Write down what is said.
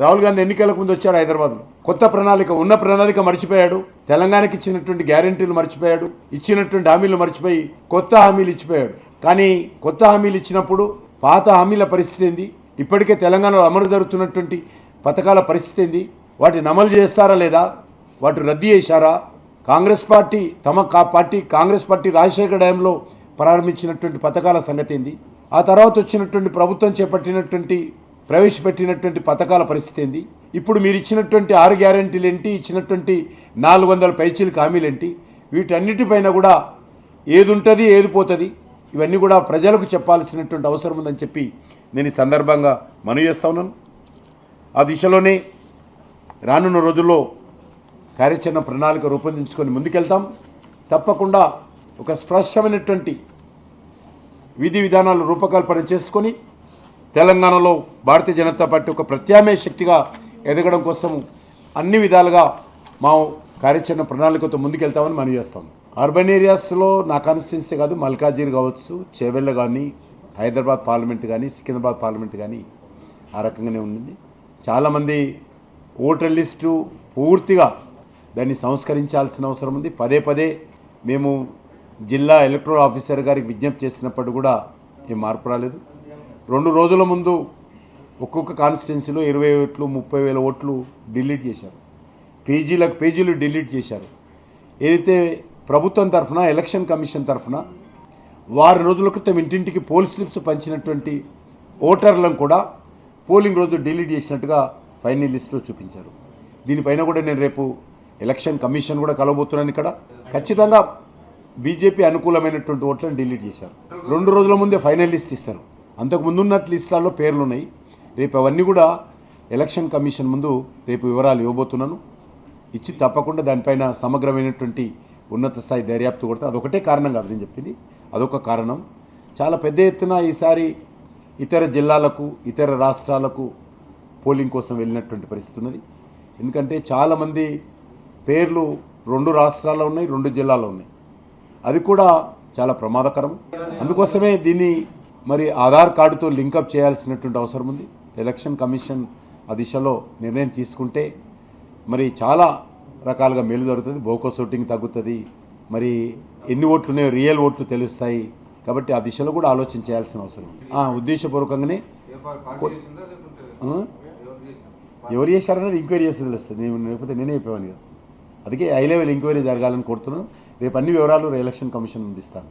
రాహుల్ గాంధీ ఎన్నికలకు ముందు వచ్చాడు హైదరాబాద్లో. కొత్త ప్రణాళిక ఉన్న ప్రణాళిక మర్చిపోయాడు. తెలంగాణకి ఇచ్చినటువంటి గ్యారెంటీలు మర్చిపోయాడు. ఇచ్చినటువంటి హామీలు మర్చిపోయి కొత్త హామీలు ఇచ్చిపోయాడు. కానీ కొత్త హామీలు ఇచ్చినప్పుడు పాత హామీల పరిస్థితి ఏంది? ఇప్పటికే తెలంగాణలో అమలు జరుగుతున్నటువంటి పథకాల పరిస్థితి ఏంది? వాటిని అమలు చేస్తారా లేదా? వాటి రద్దు చేశారా? కాంగ్రెస్ పార్టీ తమ కా పార్టీ కాంగ్రెస్ పార్టీ రాజశేఖర డ్యాంలో ప్రారంభించినటువంటి పథకాల సంగతి ఏంది? ఆ తర్వాత వచ్చినటువంటి ప్రభుత్వం చేపట్టినటువంటి ప్రవేశపెట్టినటువంటి పథకాల పరిస్థితి ఏంది? ఇప్పుడు మీరు ఇచ్చినటువంటి ఆరు గ్యారెంటీలు ఏంటి? ఇచ్చినటువంటి నాలుగు వందల పైచీలకు హామీలు ఏంటి? వీటన్నిటిపైన కూడా ఏది ఉంటుంది ఏది పోతుంది ఇవన్నీ కూడా ప్రజలకు చెప్పాల్సినటువంటి అవసరం ఉందని చెప్పి నేను ఈ సందర్భంగా మనవి చేస్తా ఉన్నాను. ఆ దిశలోనే రానున్న రోజుల్లో కార్యాచరణ ప్రణాళిక రూపొందించుకొని ముందుకెళ్తాం. తప్పకుండా ఒక స్పష్టమైనటువంటి విధి విధానాలు రూపకల్పన చేసుకొని తెలంగాణలో భారతీయ జనతా పార్టీ ఒక ప్రత్యామ్నాయ శక్తిగా ఎదగడం కోసం అన్ని విధాలుగా మా కార్యాచరణ ప్రణాళికతో ముందుకెళ్తామని మనం చేస్తాం. అర్బన్ ఏరియాస్లో నా కాన్స్టిట్యున్సీ కాదు మల్కాజీర్ కావచ్చు చేవెళ్ళ కానీ హైదరాబాద్ పార్లమెంట్ కానీ సికింద్రాబాద్ పార్లమెంట్ కానీ ఆ రకంగానే ఉంది చాలామంది ఓటర్ లిస్టు పూర్తిగా దాన్ని సంస్కరించాల్సిన అవసరం ఉంది. పదే పదే మేము జిల్లా ఎలక్ట్రల్ ఆఫీసర్ గారికి విజ్ఞప్తి చేసినప్పుడు కూడా ఏం మార్పు రాలేదు. రెండు రోజుల ముందు ఒక్కొక్క కాన్స్టిట్యున్సీలో ఇరవై ఓట్లు ముప్పై వేల ఓట్లు డిలీట్ చేశారు. పేజీలకు పేజీలు డిలీట్ చేశారు. ఏదైతే ప్రభుత్వం తరఫున ఎలక్షన్ కమిషన్ తరఫున వారి రోజుల క్రితం ఇంటింటికి పోల్ స్లిప్స్ పంచినటువంటి ఓటర్లను కూడా పోలింగ్ రోజు డిలీట్ చేసినట్టుగా ఫైనల్ లిస్టులో చూపించారు. దీనిపైన కూడా నేను రేపు ఎలక్షన్ కమిషన్ కూడా కలవబోతున్నాను ఇక్కడ. ఖచ్చితంగా బీజేపీ అనుకూలమైనటువంటి ఓట్లను డిలీట్ చేశారు. రెండు రోజుల ముందే ఫైనల్ లిస్ట్ ఇస్తారు. అంతకు ఉన్న లిస్టులలో పేర్లు ఉన్నాయి రేపు అవన్నీ కూడా ఎలక్షన్ కమిషన్ ముందు రేపు వివరాలు ఇవ్వబోతున్నాను. ఇచ్చి తప్పకుండా దానిపైన సమగ్రమైనటువంటి ఉన్నత స్థాయి దర్యాప్తు కొడితే. అదొకటే కారణం కాదు నేను చెప్పింది. అదొక కారణం. చాలా పెద్ద ఎత్తున ఈసారి ఇతర జిల్లాలకు ఇతర రాష్ట్రాలకు పోలింగ్ కోసం వెళ్ళినటువంటి పరిస్థితి ఉన్నది. ఎందుకంటే చాలామంది పేర్లు రెండు రాష్ట్రాల్లో ఉన్నాయి రెండు జిల్లాల్లో ఉన్నాయి. అది కూడా చాలా ప్రమాదకరం. అందుకోసమే దీన్ని మరి ఆధార్ కార్డుతో లింకప్ చేయాల్సినటువంటి అవసరం ఉంది. ఎలక్షన్ కమిషన్ ఆ దిశలో నిర్ణయం తీసుకుంటే మరి చాలా రకాలుగా మేలు జరుగుతుంది. బోకో షూటింగ్ తగ్గుతుంది. మరి ఎన్ని ఓట్లు ఉన్నాయో రియల్ ఓట్లు తెలుస్తాయి. కాబట్టి ఆ దిశలో కూడా ఆలోచన చేయాల్సిన అవసరం ఉంది. ఉద్దేశపూర్వకంగానే ఎవరు చేశారనేది ఎంక్వైరీ చేస్తే తెలుస్తుంది. నేను లేకపోతే నేనే చెప్పేవాని కదా. అందుకే హై లెవెల్ ఎంక్వైరీ జరగాలని కోరుతున్నాను. రేపు అన్ని వివరాలు ఎలక్షన్ కమిషన్ అందిస్తాను